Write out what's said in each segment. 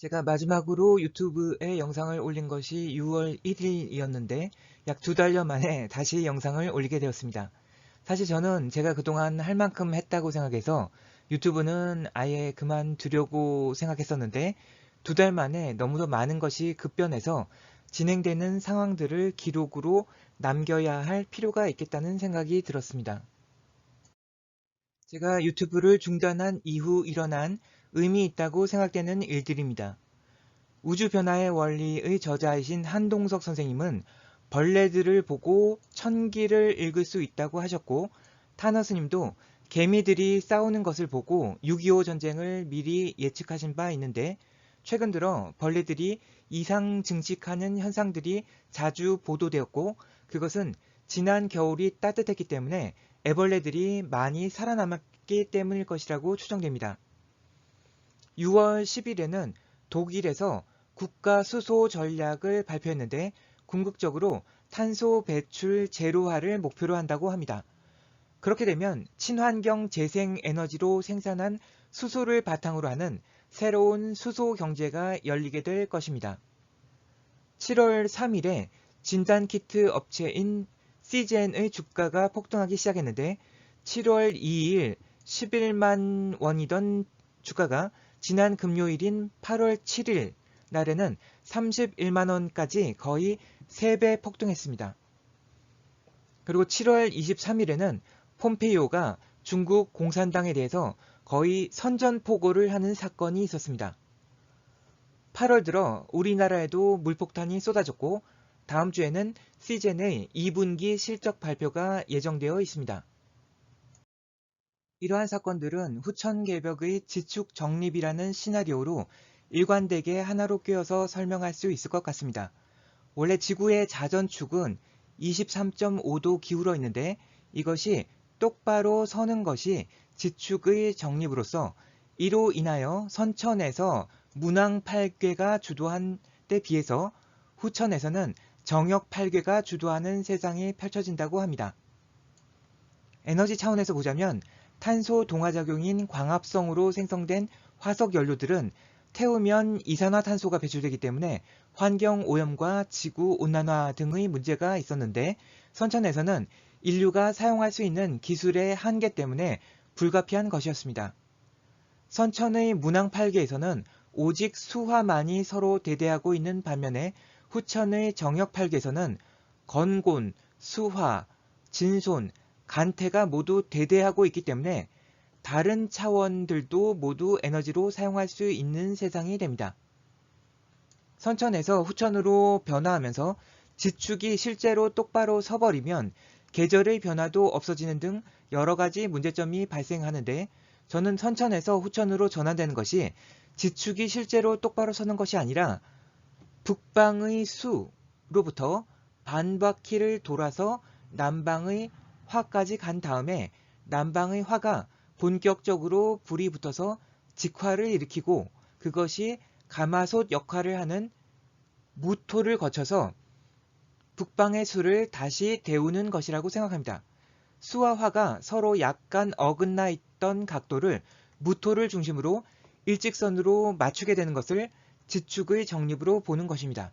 제가 마지막으로 유튜브에 영상을 올린 것이 6월 1일이었는데 약 두 달여 만에 다시 영상을 올리게 되었습니다. 사실 저는 제가 그동안 할 만큼 했다고 생각해서 유튜브는 아예 그만두려고 생각했었는데 두 달 만에 너무도 많은 것이 급변해서 진행되는 상황들을 기록으로 남겨야 할 필요가 있겠다는 생각이 들었습니다. 제가 유튜브를 중단한 이후 일어난 의미 있다고 생각되는 일들입니다. 우주 변화의 원리의 저자이신 한동석 선생님은 벌레들을 보고 천기를 읽을 수 있다고 하셨고 타너 스님도 개미들이 싸우는 것을 보고 6.25 전쟁을 미리 예측하신 바 있는데 최근 들어 벌레들이 이상 증식하는 현상들이 자주 보도되었고 그것은 지난 겨울이 따뜻했기 때문에 애벌레들이 많이 살아남았기 때문일 것이라고 추정됩니다. 6월 10일에는 독일에서 국가 수소 전략을 발표했는데 궁극적으로 탄소 배출 제로화를 목표로 한다고 합니다. 그렇게 되면 친환경 재생 에너지로 생산한 수소를 바탕으로 하는 새로운 수소 경제가 열리게 될 것입니다. 7월 3일에 진단키트 업체인 시젠의 주가가 폭등하기 시작했는데 7월 2일 11만 원이던 주가가 지난 금요일인 8월 7일 날에는 31만원까지 거의 3배 폭등했습니다. 그리고 7월 23일에는 폼페이오가 중국 공산당에 대해서 거의 선전포고를 하는 사건이 있었습니다. 8월 들어 우리나라에도 물폭탄이 쏟아졌고 다음 주에는 시젠의 2분기 실적 발표가 예정되어 있습니다. 이러한 사건들은 후천 개벽의 지축 정립이라는 시나리오로 일관되게 하나로 꿰어서 설명할 수 있을 것 같습니다. 원래 지구의 자전축은 23.5도 기울어 있는데 이것이 똑바로 서는 것이 지축의 정립으로서 이로 인하여 선천에서 문왕팔괴가 주도한 때 비해서 후천에서는 정역팔괴가 주도하는 세상이 펼쳐진다고 합니다. 에너지 차원에서 보자면 탄소 동화작용인 광합성으로 생성된 화석 연료들은 태우면 이산화탄소가 배출되기 때문에 환경 오염과 지구 온난화 등의 문제가 있었는데 선천에서는 인류가 사용할 수 있는 기술의 한계 때문에 불가피한 것이었습니다. 선천의 문항팔계에서는 오직 수화만이 서로 대대하고 있는 반면에 후천의 정역팔계에서는 건곤, 수화, 진손, 간태가 모두 대대하고 있기 때문에 다른 차원들도 모두 에너지로 사용할 수 있는 세상이 됩니다. 선천에서 후천으로 변화하면서 지축이 실제로 똑바로 서버리면 계절의 변화도 없어지는 등 여러 가지 문제점이 발생하는데 저는 선천에서 후천으로 전환되는 것이 지축이 실제로 똑바로 서는 것이 아니라 북방의 수로부터 반바퀴를 돌아서 남방의 화까지 간 다음에 남방의 화가 본격적으로 불이 붙어서 직화를 일으키고 그것이 가마솥 역할을 하는 무토를 거쳐서 북방의 수를 다시 데우는 것이라고 생각합니다. 수와 화가 서로 약간 어긋나 있던 각도를 무토를 중심으로 일직선으로 맞추게 되는 것을 지축의 정립으로 보는 것입니다.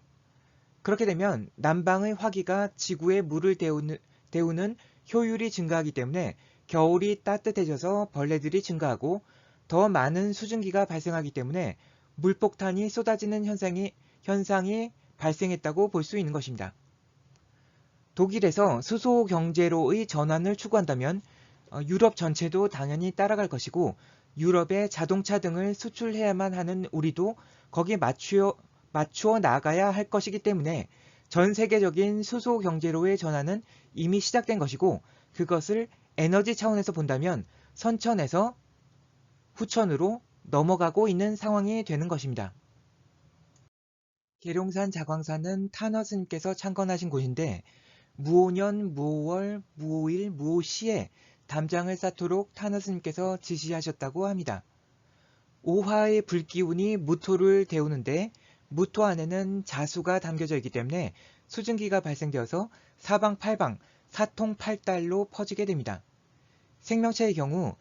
그렇게 되면 남방의 화기가 지구에 물을 데우는, 데우는 효율이 증가하기 때문에 겨울이 따뜻해져서 벌레들이 증가하고 더 많은 수증기가 발생하기 때문에 물폭탄이 쏟아지는 현상이, 현상이 발생했다고 볼 수 있는 것입니다. 독일에서 수소 경제로의 전환을 추구한다면 어, 유럽 전체도 당연히 따라갈 것이고 유럽의 자동차 등을 수출해야만 하는 우리도 거기에 맞추어, 맞추어 나가야 할 것이기 때문에 전 세계적인 수소 경제로의 전환은 이미 시작된 것이고 그것을 에너지 차원에서 본다면 선천에서 후천으로 넘어가고 있는 상황이 되는 것입니다. 계룡산 자광산은 타너 스님께서 창건하신 곳인데 무오년, 무오월, 무오일, 무오시에 담장을 쌓도록 타너 스님께서 지시하셨다고 합니다. 오화의 불기운이 무토를 데우는데 무토 안에는 자수가 담겨져 있기 때문에 수증기가 발생되어서 사방팔방 사통팔달로 퍼지게 됩니다. 생명체의 경우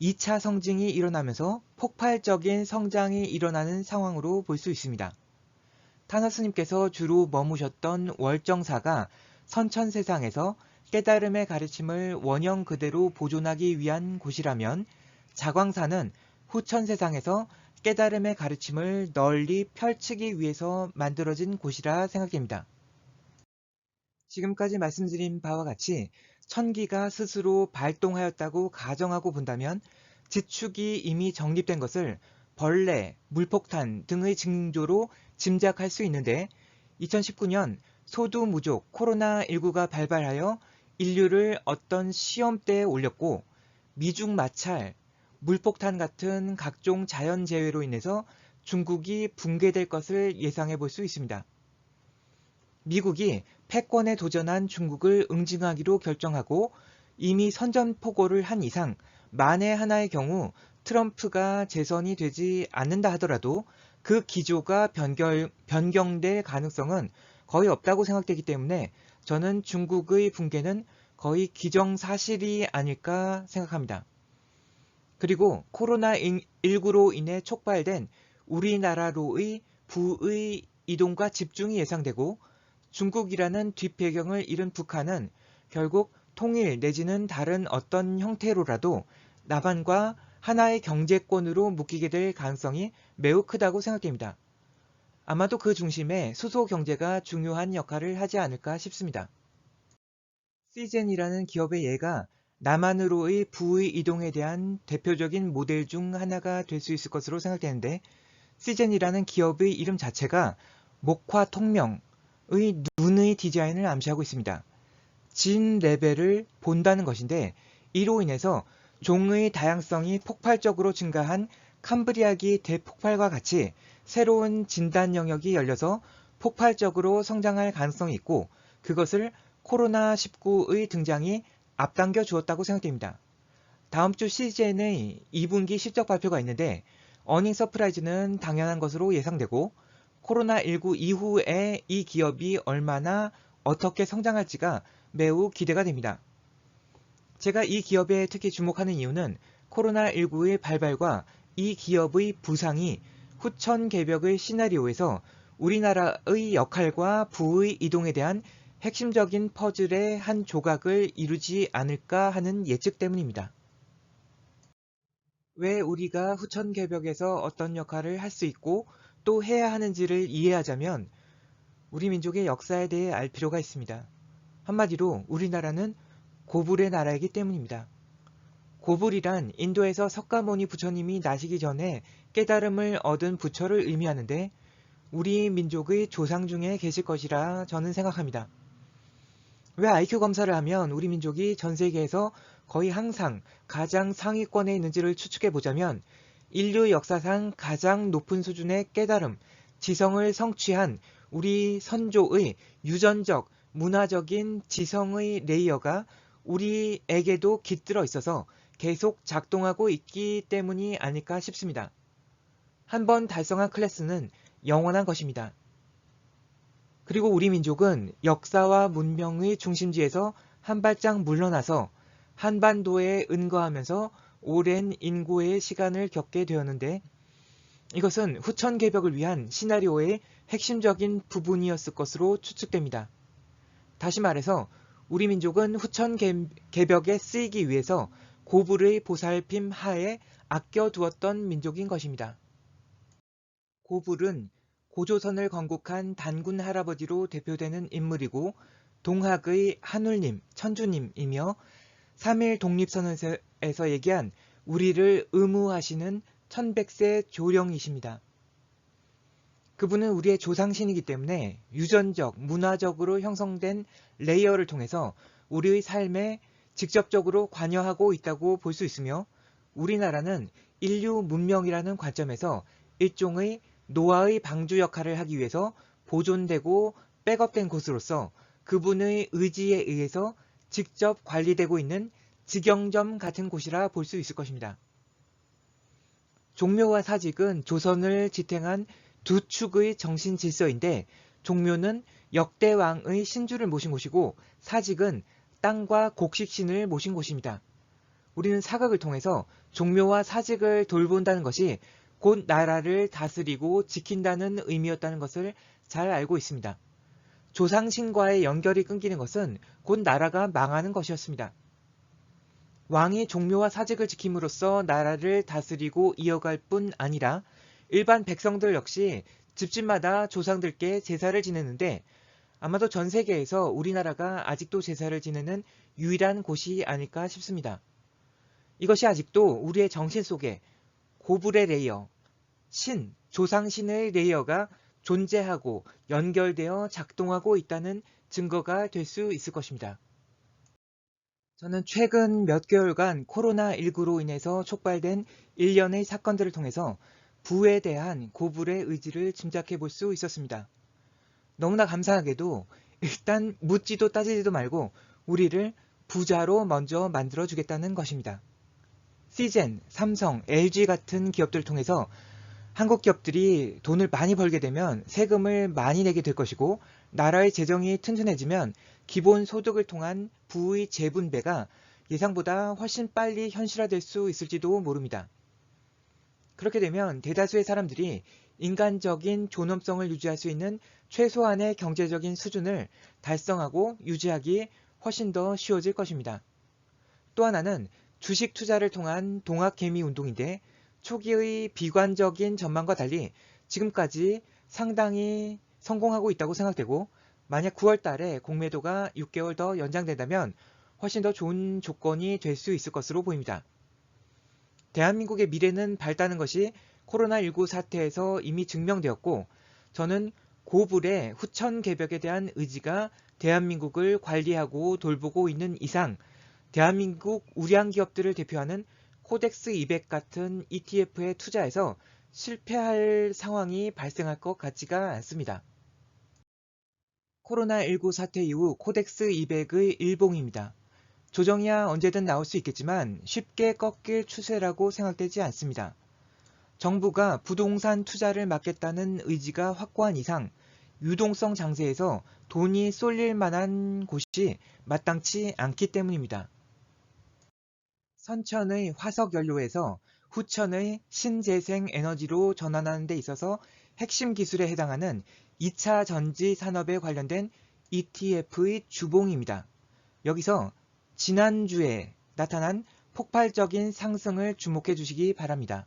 2차 성징이 일어나면서 폭발적인 성장이 일어나는 상황으로 볼 수 있습니다. 타너스님께서 주로 머무셨던 월정사가 선천세상에서 깨달음의 가르침을 원형 그대로 보존하기 위한 곳이라면 자광사는 후천세상에서 깨달음의 가르침을 널리 펼치기 위해서 만들어진 곳이라 생각됩니다. 지금까지 말씀드린 바와 같이 천기가 스스로 발동하였다고 가정하고 본다면 지축이 이미 정립된 것을 벌레, 물폭탄 등의 징조로 짐작할 수 있는데 2019년 소두무족 코로나19가 발발하여 인류를 어떤 시험대에 올렸고 미중 마찰, 물폭탄 같은 각종 자연재해로 인해서 중국이 붕괴될 것을 예상해 볼 수 있습니다. 미국이 패권에 도전한 중국을 응징하기로 결정하고 이미 선전포고를 한 이상 만에 하나의 경우 트럼프가 재선이 되지 않는다 하더라도 그 기조가 변결, 변경될 가능성은 거의 없다고 생각되기 때문에 저는 중국의 붕괴는 거의 기정사실이 아닐까 생각합니다. 그리고 코로나19로 인해 촉발된 우리나라로의 부의 이동과 집중이 예상되고 중국이라는 뒷배경을 잃은 북한은 결국 통일 내지는 다른 어떤 형태로라도 남한과 하나의 경제권으로 묶이게 될 가능성이 매우 크다고 생각됩니다. 아마도 그 중심에 수소 경제가 중요한 역할을 하지 않을까 싶습니다. 시젠이라는 기업의 예가 남한으로의 부의 이동에 대한 대표적인 모델 중 하나가 될 수 있을 것으로 생각되는데 시젠이라는 기업의 이름 자체가 목화 통명의 눈의 디자인을 암시하고 있습니다. 진 레벨을 본다는 것인데 이로 인해서 종의 다양성이 폭발적으로 증가한 캄브리아기 대폭발과 같이 새로운 진단 영역이 열려서 폭발적으로 성장할 가능성이 있고 그것을 코로나19의 등장이 앞당겨 주었다고 생각됩니다. 다음 주 CGN의 2분기 실적 발표가 있는데 어닝 서프라이즈는 당연한 것으로 예상되고 코로나19 이후에 이 기업이 얼마나 어떻게 성장할지가 매우 기대가 됩니다. 제가 이 기업에 특히 주목하는 이유는 코로나19의 발발과 이 기업의 부상이 후천 개벽의 시나리오에서 우리나라의 역할과 부의 이동에 대한 핵심적인 퍼즐의 한 조각을 이루지 않을까 하는 예측 때문입니다. 왜 우리가 후천 개벽에서 어떤 역할을 할 수 있고 또 해야 하는지를 이해하자면 우리 민족의 역사에 대해 알 필요가 있습니다. 한마디로 우리나라는 고불의 나라이기 때문입니다. 고불이란 인도에서 석가모니 부처님이 나시기 전에 깨달음을 얻은 부처를 의미하는데 우리 민족의 조상 중에 계실 것이라 저는 생각합니다. 왜 IQ 검사를 하면 우리 민족이 전 세계에서 거의 항상 가장 상위권에 있는지를 추측해 보자면 인류 역사상 가장 높은 수준의 깨달음, 지성을 성취한 우리 선조의 유전적, 문화적인 지성의 레이어가 우리에게도 깃들어 있어서 계속 작동하고 있기 때문이 아닐까 싶습니다. 한번 달성한 클래스는 영원한 것입니다. 그리고 우리 민족은 역사와 문명의 중심지에서 한 발짝 물러나서 한반도에 은거하면서 오랜 인고의 시간을 겪게 되었는데 이것은 후천 개벽을 위한 시나리오의 핵심적인 부분이었을 것으로 추측됩니다. 다시 말해서 우리 민족은 후천 개벽에 쓰이기 위해서 고불의 보살핌 하에 아껴두었던 민족인 것입니다. 고불은 고조선을 건국한 단군 할아버지로 대표되는 인물이고 동학의 한울님, 천주님이며 3일 독립선언에서 얘기한 우리를 의무하시는 천백세 조령이십니다. 그분은 우리의 조상신이기 때문에 유전적, 문화적으로 형성된 레이어를 통해서 우리의 삶에 직접적으로 관여하고 있다고 볼 수 있으며 우리나라는 인류 문명이라는 관점에서 일종의 노아의 방주 역할을 하기 위해서 보존되고 백업된 곳으로서 그분의 의지에 의해서 직접 관리되고 있는 직영점 같은 곳이라 볼 수 있을 것입니다. 종묘와 사직은 조선을 지탱한 두 축의 정신 질서인데 종묘는 역대 왕의 신주를 모신 곳이고 사직은 땅과 곡식신을 모신 곳입니다. 우리는 사극을 통해서 종묘와 사직을 돌본다는 것이 곧 나라를 다스리고 지킨다는 의미였다는 것을 잘 알고 있습니다. 조상신과의 연결이 끊기는 것은 곧 나라가 망하는 것이었습니다. 왕이 종묘와 사직을 지킴으로써 나라를 다스리고 이어갈 뿐 아니라 일반 백성들 역시 집집마다 조상들께 제사를 지내는데 아마도 전 세계에서 우리나라가 아직도 제사를 지내는 유일한 곳이 아닐까 싶습니다. 이것이 아직도 우리의 정신 속에 고불의 레이어, 신, 조상신의 레이어가 존재하고 연결되어 작동하고 있다는 증거가 될 수 있을 것입니다. 저는 최근 몇 개월간 코로나19로 인해서 촉발된 일련의 사건들을 통해서 부에 대한 고불의 의지를 짐작해 볼 수 있었습니다. 너무나 감사하게도 일단 묻지도 따지지도 말고 우리를 부자로 먼저 만들어 주겠다는 것입니다. 시젠, 삼성, LG 같은 기업들을 통해서 한국 기업들이 돈을 많이 벌게 되면 세금을 많이 내게 될 것이고 나라의 재정이 튼튼해지면 기본 소득을 통한 부의 재분배가 예상보다 훨씬 빨리 현실화될 수 있을지도 모릅니다. 그렇게 되면 대다수의 사람들이 인간적인 존엄성을 유지할 수 있는 최소한의 경제적인 수준을 달성하고 유지하기 훨씬 더 쉬워질 것입니다. 또 하나는 주식 투자를 통한 동학개미 운동인데 초기의 비관적인 전망과 달리 지금까지 상당히 성공하고 있다고 생각되고 만약 9월 달에 공매도가 6개월 더 연장된다면 훨씬 더 좋은 조건이 될 수 있을 것으로 보입니다. 대한민국의 미래는 밝다는 것이 코로나19 사태에서 이미 증명되었고 저는 고불의 후천 개벽에 대한 의지가 대한민국을 관리하고 돌보고 있는 이상 대한민국 우량 기업들을 대표하는 코덱스 200 같은 ETF에 투자해서 실패할 상황이 발생할 것 같지가 않습니다. 코로나19 사태 이후 코덱스 200의 일봉입니다. 조정이야 언제든 나올 수 있겠지만 쉽게 꺾일 추세라고 생각되지 않습니다. 정부가 부동산 투자를 막겠다는 의지가 확고한 이상 유동성 장세에서 돈이 쏠릴 만한 곳이 마땅치 않기 때문입니다. 선천의 화석 연료에서 후천의 신재생 에너지로 전환하는 데 있어서 핵심 기술에 해당하는 2차 전지 산업에 관련된 ETF의 주봉입니다. 여기서 지난주에 나타난 폭발적인 상승을 주목해 주시기 바랍니다.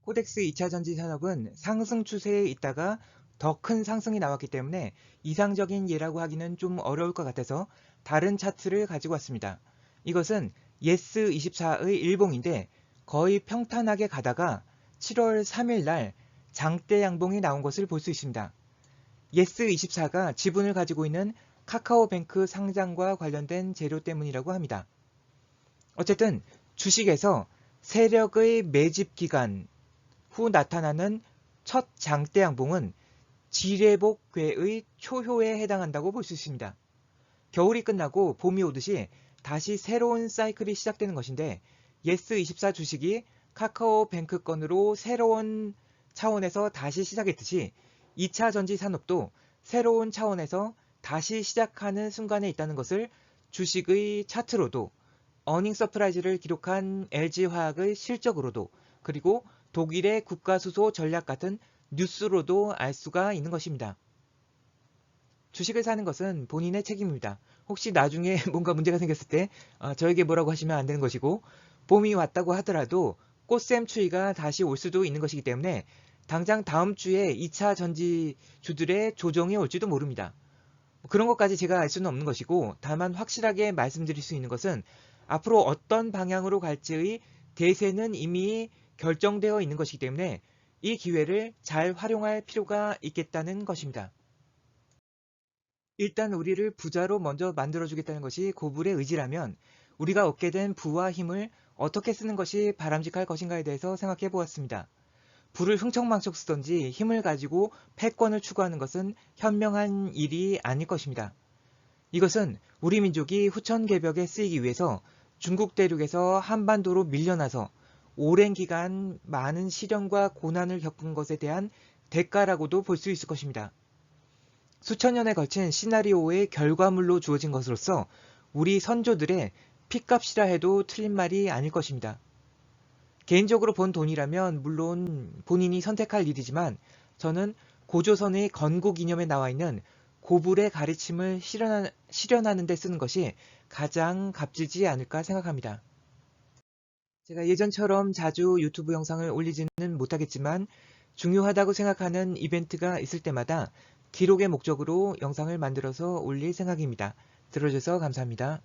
코덱스 2차 전지 산업은 상승 추세에 있다가 더 큰 상승이 나왔기 때문에 이상적인 예라고 하기는 좀 어려울 것 같아서 다른 차트를 가지고 왔습니다. 이것은 예스24의 일봉인데 거의 평탄하게 가다가 7월 3일 날 장대 양봉이 나온 것을 볼 수 있습니다. 예스24가 지분을 가지고 있는 카카오뱅크 상장과 관련된 재료 때문이라고 합니다. 어쨌든 주식에서 세력의 매집 기간 후 나타나는 첫 장대 양봉은 지뢰복괴의 초효에 해당한다고 볼 수 있습니다. 겨울이 끝나고 봄이 오듯이 다시 새로운 사이클이 시작되는 것인데 예스24 주식이 카카오뱅크 건으로 새로운 차원에서 다시 시작했듯이 2차 전지 산업도 새로운 차원에서 다시 시작하는 순간에 있다는 것을 주식의 차트로도 어닝 서프라이즈를 기록한 LG화학의 실적으로도 그리고 독일의 국가수소 전략 같은 뉴스로도 알 수가 있는 것입니다. 주식을 사는 것은 본인의 책임입니다. 혹시 나중에 뭔가 문제가 생겼을 때 어, 저에게 뭐라고 하시면 안 되는 것이고 봄이 왔다고 하더라도 꽃샘 추위가 다시 올 수도 있는 것이기 때문에 당장 다음 주에 2차 전지주들의 조정이 올지도 모릅니다. 그런 것까지 제가 알 수는 없는 것이고 다만 확실하게 말씀드릴 수 있는 것은 앞으로 어떤 방향으로 갈지의 대세는 이미 결정되어 있는 것이기 때문에 이 기회를 잘 활용할 필요가 있겠다는 것입니다. 일단 우리를 부자로 먼저 만들어주겠다는 것이 고불의 의지라면 우리가 얻게 된 부와 힘을 어떻게 쓰는 것이 바람직할 것인가에 대해서 생각해 보았습니다. 부를 흥청망청 쓰던지 힘을 가지고 패권을 추구하는 것은 현명한 일이 아닐 것입니다. 이것은 우리 민족이 후천 개벽에 쓰이기 위해서 중국 대륙에서 한반도로 밀려나서 오랜 기간 많은 시련과 고난을 겪은 것에 대한 대가라고도 볼 수 있을 것입니다. 수천 년에 걸친 시나리오의 결과물로 주어진 것으로서 우리 선조들의 핏값이라 해도 틀린 말이 아닐 것입니다. 개인적으로 번 돈이라면 물론 본인이 선택할 일이지만 저는 고조선의 건국 이념에 나와 있는 고불의 가르침을 실현하, 실현하는 데 쓰는 것이 가장 값지지 않을까 생각합니다. 제가 예전처럼 자주 유튜브 영상을 올리지는 못하겠지만 중요하다고 생각하는 이벤트가 있을 때마다 기록의 목적으로 영상을 만들어서 올릴 생각입니다. 들어줘서 감사합니다.